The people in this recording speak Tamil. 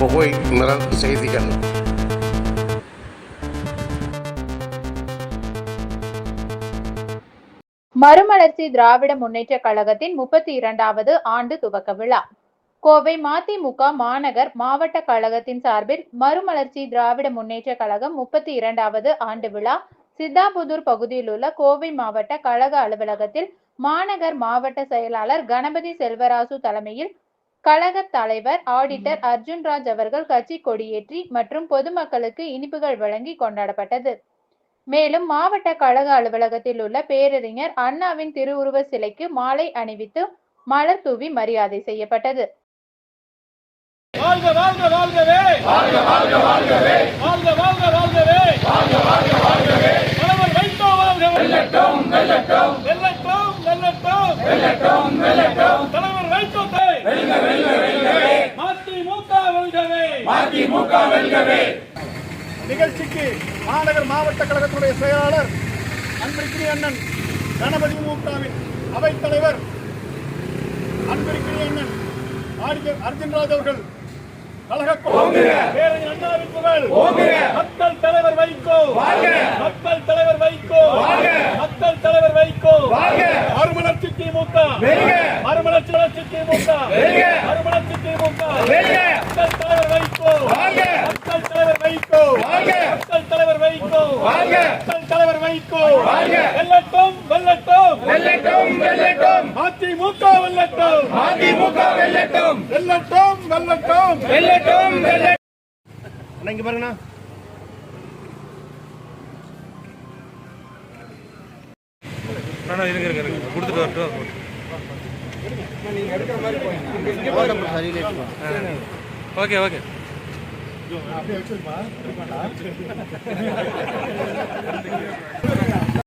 குகை நிரல் செய்திகள் மறுமலர்ச்சி திராவிட முன்னேற்ற கழகத்தின் முப்பத்தி இரண்டாவது ஆண்டு துவக்க விழா. கோவை மதிமுக மாநகர் மாவட்ட கழகத்தின் சார்பில் மறுமலர்ச்சி திராவிட முன்னேற்ற கழகம் முப்பத்தி இரண்டாவது ஆண்டு விழா சித்தாபுதூர் பகுதியில் உள்ள கோவை மாவட்ட கழக அலுவலகத்தில் மாநகர் மாவட்ட செயலாளர் கணபதி செல்வராசு தலைமையில் கழக தலைவர் ஆடிட்டர் அர்ஜுன்ராஜ் அவர்கள் கட்சி கொடியேற்றி மற்றும் பொதுமக்களுக்கு இனிப்புகள் வழங்கி கொண்டாடப்பட்டது. மேலும் மாவட்ட கழக அலுவலகத்தில் உள்ள பேரறிஞர் அண்ணாவின் திருவுருவ சிலைக்கு மாலை அணிவித்து மலர் தூவி மரியாதை செய்யப்பட்டது. வாழ்க வாழ்க வாழ்கவே! வாழ்க வாழ்க வாழ்கவே! வாழ்க வாழ்க வாழ்கவே! வாழ்க வாழ்க வாழ்கவே! தலைவர் வைகோ வாழ்க! வெல்லட்டும்! வெல்லட்டும் வெல்லட்டும்! வெல்லட்டும் வெல்லட்டும் வெல்லட்டும் தலைவர் வைகோ வெல்க வெல்க வெல்கவே மதிமுக மதிமுக வெல்கவே. நிகழ்ச்சிக்கு மாநகர் மாவட்ட கழகத்துடைய செயலாளர் அன்பிற்குரிய அண்ணன் கணபதி மூக்காவின் அவைத் தலைவர் அன்பிற்குரிய அண்ணன் அர்ஜுன்ராஜ் அவர்கள் கழக பேரணி அண்ணாவின் புகழ். மக்கள் தலைவர் வைகோ மக்கள் தலைவர் வைகோ மக்கள் தலைவர் வைகோ மறுமலர்ச்சி திமுக மறுமலர்ச்சி வளர்ச்சி திமுக மறுமலர்ச்சி திமுக மக்கள் தலைவர் வைகோ மக்கள் தலைவர் வைகோ மக்கள் தலைவர் வைகோ மக்கள் தலைவர் வைகோ வெல்லட்டும் வெல்லட்டும். வெல்லட்டும் வெல்லட்டும். அதிமுக வெல்லட்டும். அதிமுக வெல்லட்டும். வெல்லட்டும் வெல்லட்டும். வெல்லட்டும் வெல்லட்டும். அண்ணா இங்க பாருங்கண்ணா. இருங்க இருங்க இருங்க. கொடுத்துட்டு வரட்டும். Okay okay. அப்படியே வச்சிருப்பா.